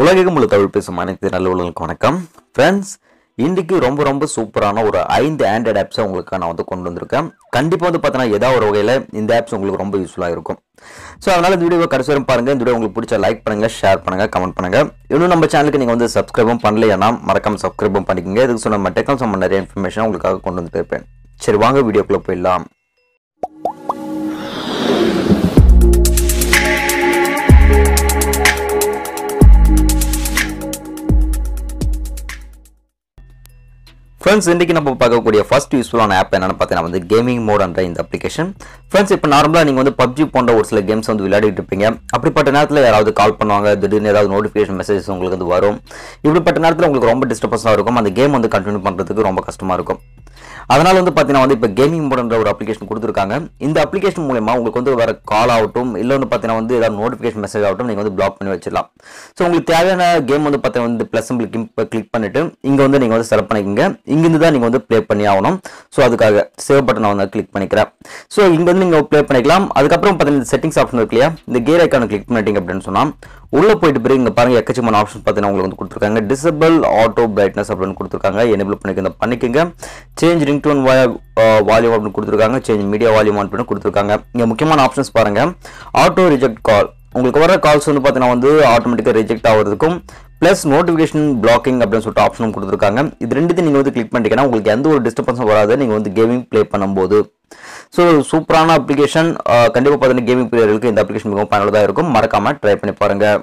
உலகம் உள்ள தமிழ் பேசும் அனைத்து நல்ல உள்ளவங்களுக்கு வணக்கம். ஃப்ரெண்ட்ஸ் இன்றைக்கு ரொம்ப ரொம்ப சூப்பரான ஒரு ஐந்து ஆண்ட்ராய்ட் ஆப்ஸை உங்களுக்கு நான் வந்து கொண்டு வந்திருக்கேன். கண்டிப்பாக வந்து பார்த்தீங்கன்னா ஏதாவது ஒரு வகையில் இந்த ஆப்ஸ் உங்களுக்கு ரொம்ப யூஸ்ஃபுல்லாக இருக்கும். ஸோ அதனால் இந்த வீடியோவை கடைசி வரும் பாருங்கள் இந்த வீடியோ உங்களுக்கு பிடிச்ச லைக் பண்ணுங்கள் ஷேர் பண்ணுங்கள் கமெண்ட் பண்ணுங்கள் இன்னும் நம்ம சேனலுக்கு நீங்கள் வந்து சப்ஸ்கிரைபும் பண்ணலையானா மறக்காம சப்ஸ்கிரைபும் பண்ணிக்கோங்க. இதுக்கு சொன்ன நம்ம டெக்னல் நிறைய இன்ஃபர்மேஷன் உங்களுக்காக கொண்டு வந்துட்டு இருப்பேன். சரி வாங்க வீடியோக்குள்ளே போயிடலாம். ஃப்ரெண்ட்ஸ் இன்றைக்கி நம்ம பார்க்கக்கூடிய ஃபர்ஸ்ட் யூஸ்ஃபுல்லான ஆப் என்னென்னு பார்த்தீங்கன்னா வந்து கேமிங் மோட் இந்த அப்ளிகேஷன் ஃப்ரெண்ட்ஸ் இப்போ நார்மலாக நீங்கள் வந்து பப்ஜி போன்ற ஒரு சில கேம்ஸ் வந்து விளையாடிட்டு இருப்பீங்க. அப்படிப்பட்ட நேரத்தில் யாராவது கால் பண்ணுவாங்க திடீர்னு ஏதாவது நோட்டிஃபிகேஷன் மெசேஜஸ் உங்களுக்கு வந்து வரும். இப்படிப்பட்ட நேரத்தில் உங்களுக்கு ரொம்ப டிஸ்டர்பன்ஸாக இருக்கும். அந்த கேம் வந்து கண்டினியூ பண்ணுறதுக்கு ரொம்ப கஷ்டமாக இருக்கும். அதனால் வந்து பார்த்தீங்கன்னா வந்து இப்போ கேமிங் மோடன்ற ஒரு அப்ளிகேஷன் கொடுத்துருக்காங்க. இந்த அப்ளிகேஷன் மூலயமா உங்களுக்கு வந்து வர கால் ஆகட்டும் இல்லை வந்து பார்த்தீங்கன்னா வந்து ஏதாவது நோட்டிஃபிகேஷன் மெசேஜ் ஆகட்டும் நீங்கள் வந்து பிளாக் பண்ணி வச்சிடலாம். ஸோ உங்களுக்கு தேவையான கேம் வந்து பார்த்தீங்கன்னா வந்து ப்ளஸ் கிளிக் பண்ணிட்டு இங்கே வந்து நீங்கள் வந்து செலக்ட் பண்ணிக்கோங்க. இங்கிருந்து தான் நீங்கள் வந்து ப்ளே பண்ணி ஆகணும். ஸோ அதுக்காக சேவ் பட்டனை வந்து கிளிக் பண்ணிக்கிறேன். ஸோ இங்கே வந்து நீங்கள் ப்ளே பண்ணிக்கலாம். அதுக்கப்புறம் பார்த்தீங்கன்னா செட்டிங்ஸ் ஆப்ஷன் இருக்கு இல்லையா? இந்த கேர் ஐக்கான கிளிக் பண்ணிட்டீங்க அப்படின்னு சொன்னால் உள்ளே போயிட்டு பிறகு இங்கே பாருங்க எக்கச்சமான ஆப்ஷன் பார்த்தீங்கன்னா உங்களுக்கு வந்து கொடுத்துருக்காங்க. டிசபிள் ஆட்டோ பிரைட்னஸ் அப்படின்னு கொடுத்துருக்காங்க. எனேபிள் பண்ணிக்க பண்ணிக்கோங்க. சேஞ்ச் ரிங் டோன் வால்யூம் அப்படின்னு கொடுத்துருக்காங்க. சேஞ்ச் மீடியா வால்யூம் அப்படின்னு கொடுத்துருக்காங்க. இங்கே முக்கியமான ஆப்ஷன்ஸ் பாருங்கள் ஆட்டோ ரிஜெக்ட் கால் உங்களுக்கு வர கால்ஸ் வந்து பார்த்தீங்கன்னா வந்து ஆட்டோமேட்டிக்காக ரிஜெக்ட் ஆகிறதுக்கும் ப்ளஸ் நோட்டிஃபிகேஷன் பிளாக்கிங் அப்படின்னு சொல்லிட்டு ஆப்ஷனும் கொடுத்துருக்காங்க. இது ரெண்டுத்தையும் நீங்கள் வந்து கிளிக் பண்ணிட்டீங்கன்னா உங்களுக்கு எந்த ஒரு டிஸ்டர்பன்ஸும் வராது. நீங்கள் வந்து கேமிங் ப்ளே பண்ணும்போது. ஸோ சூப்பரான அப்ளிகேஷன் கண்டிப்பாக பார்த்தீங்கன்னா கேமிங் பிளேயர்களுக்கு இந்த அப்ளிகேஷன் மிகவும் பயனுள்ளதாக இருக்கும். மறக்காமல் ட்ரை பண்ணி பாருங்கள்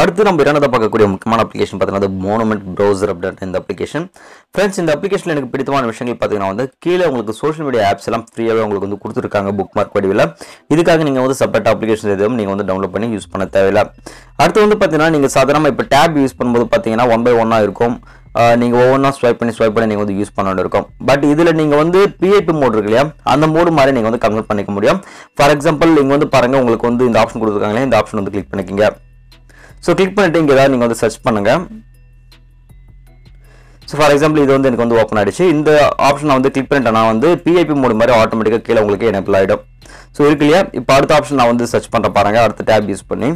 அடுத்து நம்ம இரண்டாவது பார்க்கக்கூடிய முக்கியமான அப்ளிகேஷன் பார்த்தீங்கன்னா மோனமெண்ட் ப்ரௌசர் அப்படின்ற இந்த அப்ளிகேஷன் ஃப்ரெண்ட்ஸ் இந்த அப்ளிகேஷன் எனக்கு பிடித்தமான விஷயங்கள் பார்த்தீங்கன்னா வந்து கீழே உங்களுக்கு சோஷியல் மீடியா ஆப்ஸ் எல்லாம் ஃப்ரீயாகவே உங்களுக்கு வந்து கொடுத்துருக்காங்க புக் மார்க் வடிவில். இதுக்காக நீங்கள் வந்து செப்பரேட் அப்ளிகேஷன் எதுவும் நீங்கள் வந்து டவுன்லோட் பண்ணி யூஸ் பண்ண தேவையில்லை. அடுத்து வந்து பார்த்தீங்கன்னா நீங்கள் சாதாரணமாக இப்போ டேப் யூஸ் பண்ணும்போது பார்த்தீங்கன்னா ஒன் பை ஒன்னாக இருக்கும். நீங்கள் ஒவ்வொன்றா ஸ்வைப் பண்ணி ஸ்வைப் பண்ணி நீங்கள் வந்து யூஸ் பண்ண இருக்கும் பட் இதில் நீங்கள் வந்து பிஐபி மோட் இருக்கு இல்லையா? அந்த மோடு மாதிரி நீங்கள் வந்து கன்வெர்ட் பண்ணிக்க முடியும். ஃபார் எக்ஸாம்பிள் நீங்கள் வந்து பாருங்கள் உங்களுக்கு வந்து இந்த ஆப்ஷன் கொடுத்துருக்காங்களே இந்த ஆப்ஷன் வந்து கிளிக் பண்ணிக்கிங்க. ஸோ கிளிக் பண்ணிட்டு இங்கே ஏதாவது நீங்கள் வந்து சர்ச் பண்ணுங்கள் ஸோ ஃபார் எக்ஸாம்பிள் இது வந்து எனக்கு வந்து ஓப்பன் ஆகிடுச்சு இந்த ஆப்ஷனை வந்து கிளிக் பண்ணிட்டேன்னா வந்து பிஐபி மோடு மாதிரி ஆட்டோமேட்டிக்காக கீழே உங்களுக்கு எனேபிள் ஆகிடும் ஸோ இருக்கு இல்லையா? இப்போ அடுத்த ஆப்ஷன் நான் வந்து சர்ச் பண்ணுற பாருங்க. அடுத்த டேப் யூஸ் பண்ணி.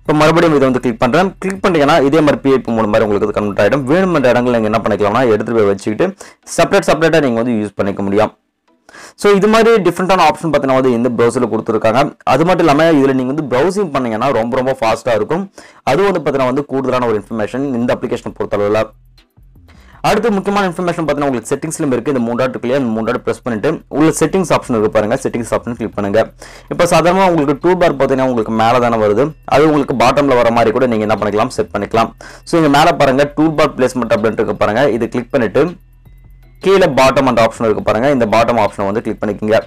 இப்போ மறுபடியும் இதை வந்து கிளிக் பண்ணுறேன் கிளிக் பண்ணிட்டீங்கன்னா இதே மாதிரி பிஐபி மோடு மாதிரி உங்களுக்கு கன்வெர்ட் ஆகிடும் வேணுமென்ற இடங்கள் நீங்கள் என்ன பண்ணிக்கலாம்னா எடுத்துகிட்டு போய் வச்சுக்கிட்டு செப்பரேட் செப்பரேட்டாக நீங்கள் வந்து யூஸ் பண்ணிக்க முடியும். ஸோ இது மாதிரி டிஃப்ரெண்ட்டான ஆப்ஷன் பார்த்தீங்கன்னா வந்து இந்த ப்ரௌசரில் கொடுத்துருக்காங்க. அது மட்டும் இல்லாமல் இதில் நீங்கள் வந்து ப்ரௌசிங் பண்ணீங்கன்னா ரொம்ப ரொம்ப ஃபாஸ்ட்டாக இருக்கும். அது வந்து பார்த்தீங்கன்னா வந்து கூடுதலான ஒரு இன்ஃபர்மேஷன் இந்த அப்ளிகேஷன் பொறுத்தளவில். அடுத்து முக்கியமான இன்ஃபர்மேஷன் பார்த்தீங்கன்னா உங்களுக்கு செட்டிங்ஸ்லையும் இருக்குது இந்த மூணு டாட் இந்த மூணு டாட் ப்ரெஸ் பண்ணிட்டு உள்ள செட்டிங்ஸ் ஆப்ஷன் இருக்கு பாருங்க. செட்டிங்ஸ் ஆப்ஷன் கிளிக் பண்ணுங்க. இப்போ சாதாரணமாக உங்களுக்கு டூ பார் பார்த்தீங்கன்னா உங்களுக்கு மேலே தானே வருது. அது உங்களுக்கு பாட்டமில் வர மாதிரி கூட நீங்கள் என்ன பண்ணிக்கலாம்? செட் பண்ணிக்கலாம். ஸோ இங்கே மேலே பாருங்க. டூ பார் பிளேஸ்மெண்ட் அப்படின்ட்டு இருக்கு பாருங்க. இது கிளிக் பண்ணிட்டு கீழே பாட்டம் அந்த ஆப்ஷன் இருக்கு பாருங்க. இந்த பாட்டம் ஆப்ஷனை வந்து கிளிக் பண்ணிக்கோங்க.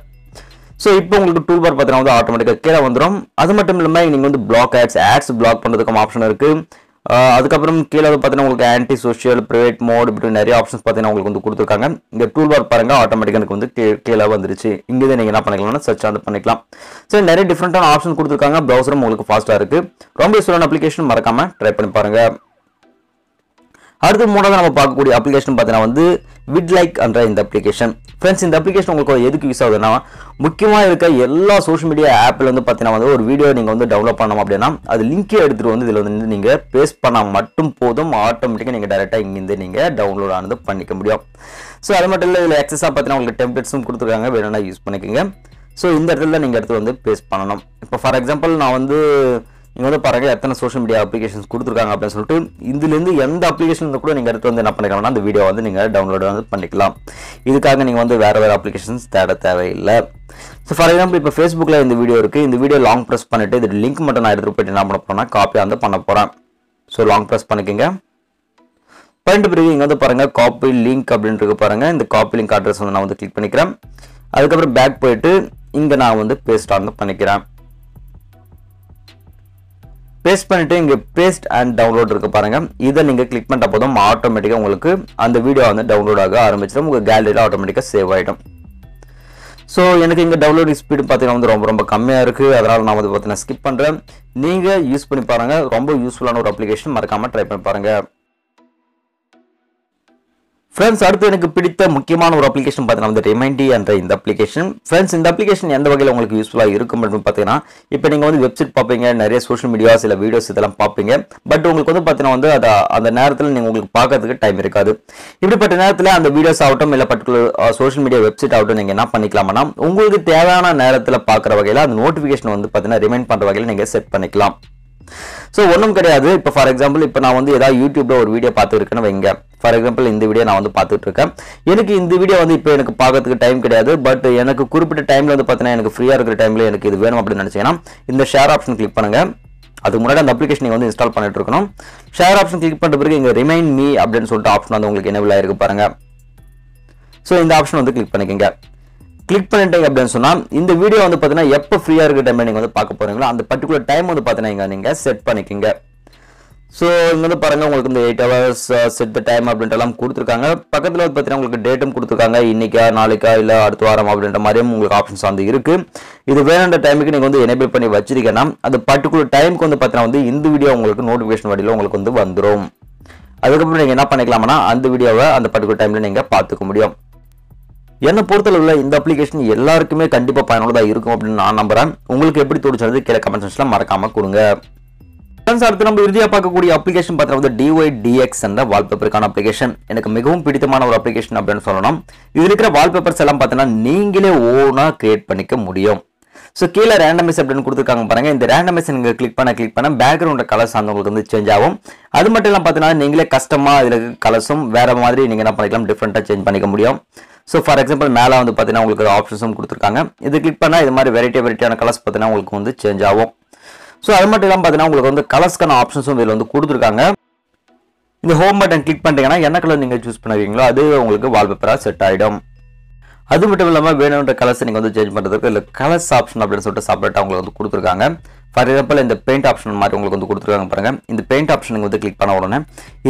ஸோ இப்போ உங்களுக்கு டூல் பார் பார்த்தீங்கன்னா வந்து ஆட்டோமேட்டிக்காக கீழே வந்துடும் அது மட்டும் இல்லாமல் நீங்கள் வந்து பிளாக் ஆட்ஸ் ஆட்ஸ் பிளாக் பண்ணுறதுக்கும் ஆப்ஷன் இருக்குது அதுக்கப்புறம் கீழே வந்து பார்த்தீங்கன்னா உங்களுக்கு ஆன்டி சோஷியல் ப்ரைவேட் மோட் இப்படி நிறைய ஆப்ஷன்ஸ் பார்த்தீங்கன்னா உங்களுக்கு வந்து கொடுத்துருக்காங்க. இந்த டூல் பார் பாருங்க ஆட்டோமேட்டிக்காக எனக்கு வந்து கீழே வந்துருச்சு. இங்கே நீங்கள் என்ன பண்ணிக்கலாம்னா சர்ச் வந்து பண்ணிக்கலாம். ஸோ நிறைய டிஃப்ரெண்டான ஆப்ஷன் கொடுத்துருக்காங்க. ப்ரௌசரும் உங்களுக்கு ஃபாஸ்ட்டாக இருக்குது ரொம்ப யூஸ்ஃபுல்லான அப்ளிகேஷன் மறக்காமல் ட்ரை பண்ணி பாருங்கள் அடுத்து மூணாவது நம்ம பார்க்கக்கூடிய அப்ளிகேஷன் பார்த்தீங்கன்னா வந்து விட் லைக் என்ற இந்த அப்ளிகேஷன் ஃப்ரெண்ட்ஸ் இந்த அப்ளிகேஷன் உங்களுக்கு எதுக்கு யூஸ் ஆகுதுன்னா முக்கியமாக இருக்க எல்லா சோஷியல் மீடியா ஆப்பில் வந்து பார்த்தீங்கன்னா வந்து ஒரு வீடியோ நீங்கள் வந்து டவுன்லோட் பண்ணணும் அப்படின்னா அது லிங்கே எடுத்துகிட்டு வந்து இதில் வந்து நீங்கள் பேஸ்ட் பண்ணால் மட்டும் போதும் ஆட்டோமேட்டிக்காக நீங்கள் டேரெக்டாக இங்கேருந்து நீங்கள் டவுன்லோட் ஆனது பண்ணிக்க முடியும். ஸோ அது மட்டும் இல்லை இதில் எக்ஸஸாக பார்த்தீங்கன்னா உங்களுக்கு டெம்ப்ளேட்ஸும் கொடுத்துருக்காங்க வேணும்னா யூஸ் பண்ணிக்கோங்க. ஸோ இந்த இடத்துல நீங்கள் எடுத்து வந்து பேஸ்ட் பண்ணணும். இப்போ ஃபார் எக்ஸாம்பிள் நான் வந்து நீங்கள் வந்து பாருங்கள் எத்தனை சோஷியல் மீடியா அப்ளிகேஷன்ஸ் கொடுத்துருக்காங்க அப்படின்னு சொல்லிட்டு இதுலேருந்து எந்த அப்ளிகேஷன் கூட நீங்கள் எடுத்து வந்து என்ன பண்ணிக்கலாம்னா அந்த வீடியோ வந்து நீங்கள் டவுன்லோட் வந்து பண்ணிக்கலாம். இதுக்காக நீங்கள் வந்து வேறு வேறு அப்ளிகேஷன்ஸ் தேட தேவையில்லை. ஸோ ஃபார் எக்ஸாம்பிள் இப்போ ஃபேஸ்புக்கில் இந்த வீடியோ இருக்குது இந்த வீடியோ லாங் ப்ரெஸ் பண்ணிவிட்டு இது லிங்க் மட்டும் நான் எடுத்துகிட்டு போயிட்டு என்ன பண்ண போகிறேன்னா காப்பியாக வந்து பண்ண போகிறேன் ஸோ லாங் ப்ரெஸ் பண்ணிக்கோங்க. பண்ணிட்டு பிறகு இங்கே வந்து பாருங்கள் காப்பி லிங்க் அப்படின்ட்டு பாருங்கள் இந்த காப்பி லிங்க் அட்ரஸ் வந்து நான் வந்து கிளிக் பண்ணிக்கிறேன். அதுக்கப்புறம் பேக் போயிட்டு இங்கே நான் வந்து பேஸ்ட் வந்து பண்ணிக்கிறேன். பேஸ்ட் பண்ணிட்டு இங்கே பேஸ்ட் அண்ட் டவுன்லோட் இருக்கு பாருங்க. இதை நீங்கள் கிளிக் பண்ணிட்ட போதும். ஆட்டோமேட்டிக்காக உங்களுக்கு அந்த வீடியோ வந்து டவுன்லோட் ஆக ஆரம்பிச்சிடும். உங்கள் கேலரியில் ஆட்டோமேட்டிக்காக சேவ் ஆகிடும் ஸோ எனக்கு இங்கே டவுன்லோட் ஸ்பீடு பார்த்தீங்கன்னா வந்து ரொம்ப ரொம்ப கம்மியாக இருக்குது அதனால் நான் வந்து பார்த்தீங்கன்னா ஸ்கிப் பண்ணுறேன் நீங்கள் யூஸ் பண்ணி பாருங்கள் ரொம்ப யூஸ்ஃபுல்லான ஒரு அப்ளிகேஷன் மறக்காமல் ட்ரை பண்ணி பாருங்கள் ஃப்ரெண்ட்ஸ் அடுத்து எனக்கு பிடித்த முக்கியமான ஒரு அப்ளிகேஷன் பார்த்தீங்கன்னா வந்து ரிமைண்டி என்ற இந்த அப்ளிகேஷன் ஃப்ரெண்ட்ஸ் இந்த அப்ளிகேஷன் எந்த வகையில் உங்களுக்கு யூஸ்ஃபுல்லாக இருக்கும் அப்படின்னு பார்த்தீங்கன்னா இப்போ நீங்கள் வந்து வெப்சைட் பார்ப்பீங்க நிறைய சோஷியல் மீடியா சில வீடியோஸ் இதெல்லாம் பார்ப்பீங்க. பட் உங்களுக்கு வந்து பார்த்தீங்கன்னா வந்து அதை அந்த நேரத்தில் நீங்கள் உங்களுக்கு பார்க்கறதுக்கு டைம் இருக்காது. இப்படிப்பட்ட நேரத்தில் அந்த வீடியோஸ் ஆகட்டும் இல்லை பர்டிகுலர் சோஷியல் மீடியா வெப்சைட் ஆகட்டும் நீங்கள் என்ன பண்ணிக்கலாம்னா உங்களுக்கு தேவையான நேரத்தில் பார்க்குற வகையில் அந்த நோட்டிஃபிகேஷன் வந்து பார்த்தீங்கன்னா ரிமைண்ட் பண்ணுற வகையில் நீங்கள் செட் பண்ணிக்கலாம். ஸோ ஒன்றும் கிடையாது. இப்போ ஃபார் எக்ஸாம்பிள் இப்போ நான் வந்து ஏதாவது யூடியூப்ல ஒரு வீடியோ பார்த்துருக்கேன்னு வைங்க. ஃபார் எக்ஸாம்பிள் இந்த வீடியோ நான் வந்து பார்த்துட்டு இருக்கேன் எனக்கு இந்த வீடியோ வந்து இப்போ எனக்கு பார்க்கறதுக்கு டைம் கிடையாது. பட் எனக்கு குறிப்பிட்ட டைமில் வந்து பார்த்தீங்கன்னா எனக்கு ஃப்ரீயாக இருக்கிற டைமில் எனக்கு இது வேணும் அப்படின்னு நினச்சிங்கன்னா இந்த ஷேர் ஆப்ஷன் கிளிக் பண்ணுங்கள் அதுக்கு முன்னாடி அந்த அப்ளிகேஷன் நீங்கள் வந்து இன்ஸ்டால் பண்ணிட்டு இருக்கணும் ஷேர் ஆப்ஷன் கிளிக் பண்ணுற பிறகு இங்கே ரிமைண்ட் மீ அப்படின்னு சொல்லிட்டு ஆப்ஷன் வந்து உங்களுக்கு என்ன இருக்கு பாருங்கள் ஸோ இந்த ஆப்ஷன் வந்து கிளிக் பண்ணிக்கோங்க. கிளிக் பண்ணிட்டீங்க அப்படின்னு சொன்னால் இந்த வீடியோ வந்து பார்த்தீங்கன்னா எப்போ ஃப்ரீயாக இருக்கிற டைமில் நீங்கள் வந்து பார்க்க போறீங்களோ அந்த பர்டிகுலர் டைம் வந்து பார்த்தீங்கன்னா இங்கே நீங்கள் செட் பண்ணிக்கோங்க. ஸோ இங்கே வந்து உங்களுக்கு இந்த eight hours set the time அப்படின்ட்டு எல்லாம் கொடுத்துருக்காங்க. பக்கத்தில் வந்து பார்த்தீங்கன்னா உங்களுக்கு டேட்டும் கொடுத்துருக்காங்க. இன்றைக்கா நாளைக்கா இல்லை அடுத்த வாரம் அப்படின்ற மாதிரியும் உங்களுக்கு ஆப்ஷன்ஸ் வந்து இருக்குது இது வேணுன்ற டைமுக்கு நீங்கள் வந்து எனேபிள் பண்ணி வச்சிருக்கீங்கன்னா அந்த பர்டிகுலர் டைமுக்கு வந்து பார்த்தீங்கன்னா வந்து இந்த வீடியோ உங்களுக்கு நோட்டிஃபிகேஷன் வழியில் உங்களுக்கு வந்து வந்துடும் அதுக்கப்புறம் நீங்கள் என்ன பண்ணிக்கலாம்னா அந்த வீடியோவை அந்த பர்டிகுலர் டைமில் நீங்கள் பார்த்துக்க முடியும். என்னை பொறுத்தளவில் இந்த அப்ளிகேஷன் எல்லாருக்குமே கண்டிப்பாக பயனுள்ளதாக இருக்கும் அப்படின்னு நான் நம்புகிறேன் உங்களுக்கு எப்படி தோணுச்சு கீழே கமெண்ட் செக்ஷனில் மறக்காமல் கொடுங்க. ஃப்ரெண்ட்ஸ் அடுத்து நம்ம இறுதியாக பார்க்கக்கூடிய அப்ளிகேஷன் பார்த்தா வந்து டிஒய் டிஎக்ஸ் என்ற வால்பேப்பருக்கான அப்ளிகேஷன் எனக்கு மிகவும் பிடித்தமான ஒரு அப்ளிகேஷன் அப்படின்னு சொல்லணும். இது இருக்கிற வால்பேப்பர்ஸ் எல்லாம் பார்த்தீங்கன்னா நீங்களே ஓனாக கிரியேட் பண்ணிக்க முடியும். ஸோ கீழே ரேண்டமைஸ் அப்படின்னு கொடுத்துருக்காங்க பாருங்க. இந்த ரேண்டமைஸ் நீங்கள் கிளிக் பண்ண கிளிக் பண்ண பேக்ரவுண்ட் கலர்ஸ் அந்த உங்களுக்கு வந்து சேஞ்ச் ஆகும். அது மட்டும் இல்லாமல் பார்த்தீங்கன்னா நீங்களே கஸ்டமாக இதில் கலர்ஸும் வேறு மாதிரி நீங்கள் என்ன பண்ணிக்கலாம் டிஃப்ரெண்ட்டாக சேஞ்ச் பண்ணிக்க முடியும். ஸோ ஃபார் எக்ஸாம்பிள் மேலே வந்து பார்த்தீங்கன்னா உங்களுக்கு ஆப்ஷன்ஸும் கொடுத்துருக்காங்க. இது கிளிக் பண்ணால் இது மாதிரி வெரைட்டி வெரைட்டியான கலர்ஸ் பார்த்தீங்கன்னா உங்களுக்கு வந்து சேஞ்ச் ஆகும். ஸோ அது மட்டும் இல்லாமல் பார்த்தீங்கன்னா உங்களுக்கு வந்து கலர்ஸ்க்கான ஆப்ஷன்ஸும் இதில் வந்து கொடுத்துருக்காங்க. இந்த ஹோம் பட்டன் கிளிக் பண்ணிட்டீங்கன்னா என்ன கலர் நீங்கள் சூஸ் பண்ணுவீங்களோ அது உங்களுக்கு வால்பேப்பராக செட் ஆகிடும் அது மட்டும் இல்லாமல் வேணுன்ற கலர்ஸ் நீங்கள் வந்து சேஞ்ச் பண்ணுறதுக்கு இல்லை கலர்ஸ் ஆப்ஷன் அப்படின்னு சொல்லிட்டு செப்பரேட்டாக உங்களுக்கு வந்து கொடுத்துருக்காங்க. ஃபார் எக்ஸாம்பிள் இந்த பெயிண்ட் ஆப்ஷன் மாதிரி உங்களுக்கு வந்து கொடுத்துருக்காங்க பாருங்கள் இந்த பெயிண்ட் ஆப்ஷன் நீங்கள் வந்து கிளிக் பண்ண உடனே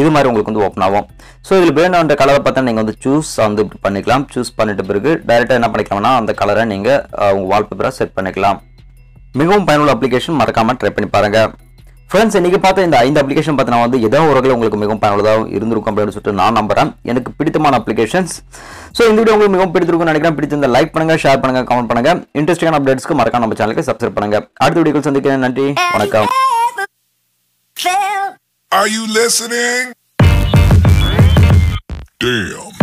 இது மாதிரி உங்களுக்கு வந்து ஓப்பன் ஆகும். ஸோ இதில் வேணுன்ற கலரை பார்த்தா நீங்கள் வந்து சூஸ் வந்து பண்ணிக்கலாம். சூஸ் பண்ணிட்ட பிறகு டேரெக்டாக என்ன பண்ணிக்கலாம்னா அந்த கலரை நீங்கள் உங்கள் வால்பேப்பராக செட் பண்ணிக்கலாம். மிகவும் பயனுள்ள அப்ளிகேஷன் மறக்காம ட்ரை பண்ணி பாருங்க. ஃப்ரெண்ட்ஸ் இன்னைக்கு பார்த்த இந்த ஐந்து அப்ளிகேஷன் பார்த்தீங்கன்னா வந்து ஏதோ ஒரு வகையில் உங்களுக்கு மிகவும் பயனுள்ளதாக இருந்திருக்கும் அப்படின்னு சொல்லிட்டு நான் நம்புறேன். எனக்கு பிடித்தமான அப்ளிகேஷன்ஸ் ஸோ இந்த வீடியோ உங்களுக்கு மிகவும் பிடித்திருக்கும் நினைக்கிறேன். பிடிச்சிருந்த லைக் பண்ணுங்க ஷேர் பண்ணுங்க கமெண்ட் பண்ணுங்க. இன்ட்ரெஸ்டிங்கான அப்டேட்ஸ்க்கு மறக்காம நம்ம சேனலுக்கு சப்ஸ்கிரைப் பண்ணுங்க. அடுத்த வீடியோக்கள் சந்திக்கிறேன். நன்றி வணக்கம். Are you listening? Damn.